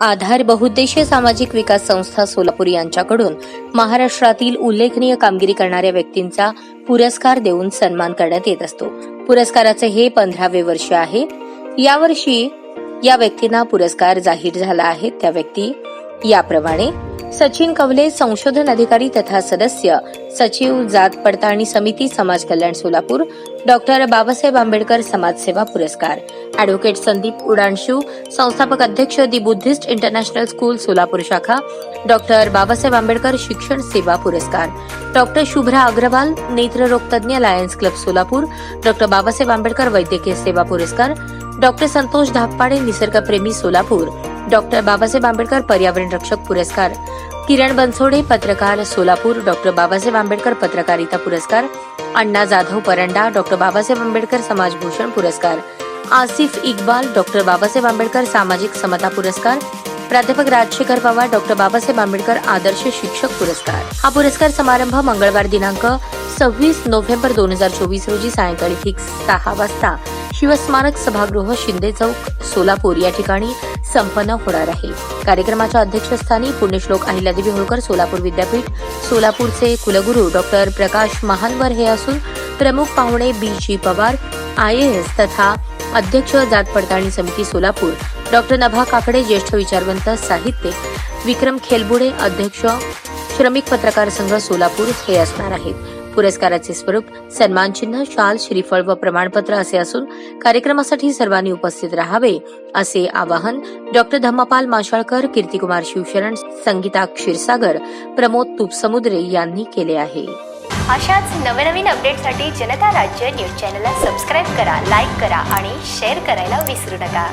आधार बहुद्देशीय सामाजिक विकास संस्था सोलापूर यांच्याकडून महाराष्ट्रातील उल्लेखनीय कामगिरी करणाऱ्या व्यक्तींचा पुरस्कार देऊन सन्मान करण्यात येत असतो. पुरस्काराचे हे पंधरावे वर्ष आहे. यावर्षी या व्यक्तींना पुरस्कार जाहीर झाला आहे. त्या व्यक्ती याप्रमाणे सचिन कवले संशोधन अधिकारी तथा सदस्य सचिव जात पडताळणी समिती समाज कल्याण सोलापूर डॉक्टर बाबासाहेब आंबेडकर समाजसेवा पुरस्कार. अॅडव्होकेट संदीप उडाणशू संस्थापक अध्यक्ष दि बुद्धिस्ट इंटरनॅशनल स्कूल सोलापूर शाखा डॉक्टर बाबासाहेब आंबेडकर शिक्षण सेवा पुरस्कार. डॉक्टर शुभ्रा अग्रवाल नेत्ररोग तज्ज्ञ Lions Club Solapur doctor Babasaheb Ambedkar वैद्यकीय सेवा पुरस्कार डॉक्टर संतोष धापपाडे निसर्गप्रेमी सोलापूर डॉक्टर बाबासाहेब आंबेडकर पर्यावरण रक्षक पुरस्कार. किरण बनसोडे पत्रकार सोलापूर डॉक्टर बाबासाहेब आंबेडकर पत्रकारिता पुरस्कार अण्णा जाधव परंडा डॉक्टर बाबासाहेब आंबेडकर समाजभूषण पुरस्कार आसिफ इक्बाल डॉक्टर बाबासाहेब आंबेडकर सामाजिक समता पुरस्कार प्राध्यापक राजशेखर पवार डॉक्टर बाबासाहेब आंबेडकर आदर्श शिक्षक पुरस्कार. हा पुरस्कार समारंभ मंगळवार दिनांक सव्वीस नोव्हेंबर दोन हजार चोवीस रोजी सायंकाळी ठीक सहा वाजता शिवस्मारक सभागृह शिंदे चौक सोलापूर. या ठिकाणी संपन्न होणार आहे. कार्यक्रमाच्या अध्यक्षस्थानी पुण्यश्लोक अहिल्यादेवी होळकर सोलापूर विद्यापीठ सोलापूरचे कुलगुरू डॉक्टर प्रकाश महानवर हे असून प्रमुख पाहुणे B. G. Pawar I. S. तथा अध्यक्ष जात पडताळणी समिती सोलापूर. डॉक्टर नभा काकडे ज्येष्ठ विचारवंत साहित्य विक्रम खेलबुडे अध्यक्ष श्रमिक पत्रकार संघ सोलापूर हे असणार आहेत. पुरस्काराचे स्वरूप सन्मानचिन्ह शाल श्रीफळ व प्रमाणपत्र असे असून कार्यक्रमासाठी सर्वांनी उपस्थित राहावे असे आवाहन डॉक्टर धम्मपाल माशाळकर कीर्तिकुमार शिवशरण संगीता क्षीरसागर प्रमोद तुपसमुद्रे यांनी केले आहे. अशाच नवनवीन अपडेटसाठी जनता राज्य न्यूज चॅनलला सबस्क्राईब करा लाईक करा आणि शेअर करायला विसरू नका.